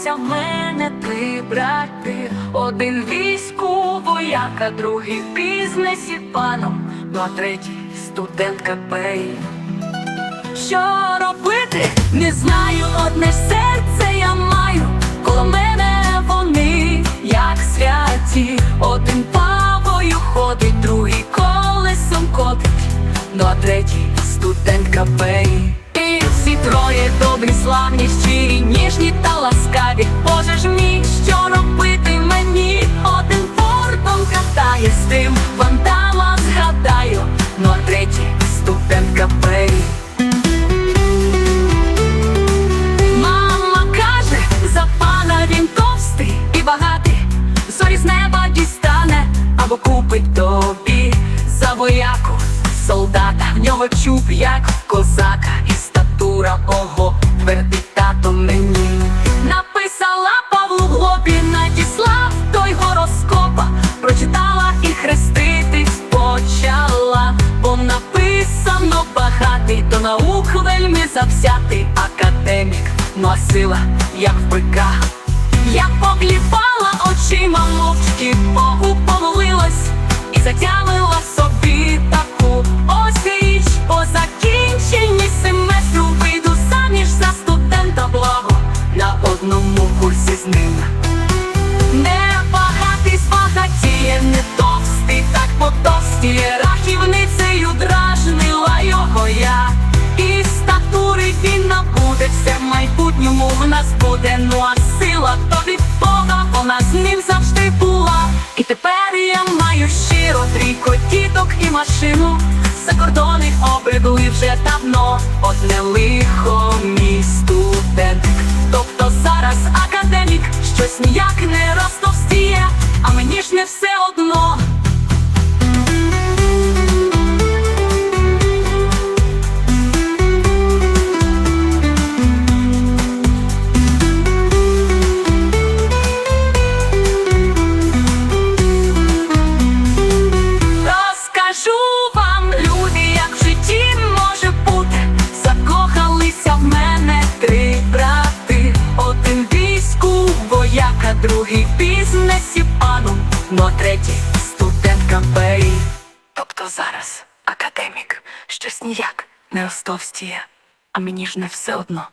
закохалися в мене три брати. Один війську вояка, другий в бізнесі паном, ну а третій студентка пей. Що робити? Не знаю, одне серце я маю, коло мене вони, як святі, один павою ходить, другий колесом котить, ну а третій студентка пей. Добрі, славні, щирі, ніжні та ласкаві. Боже ж мій, що робити мені? Один фортом катає з тим, вандама згадаю, ну а третій студентка пей. Мама каже, за пана він товстий і багатий, зорі з неба дістане або купить тобі за вояку солдата. В нього чуб, як козака, і статура ого, твердий тато мені. Написала Павлу в лобі, надіслав той гороскопа, прочитала і хреститись почала, бо написано багатий, до наук вельми завзятий академік, ну а сила, як в бика. Я покліпала очима мовчки, Богу помолилась і затямила майбутньому в нас буде. Ну а сила то від Бога, вона з ним завжди була. І тепер я маю щиро трійко діток і машину. За кордони обидли вже давно. Одне лихо мій студентик Тобто зараз академік щось ніяк не розтовстіє, а мені ж не все одно. Другий бізнесі паном, а третій студентка БАІ Тобто зараз академік щось ніяк не остовстіє, а мені ж не все одно.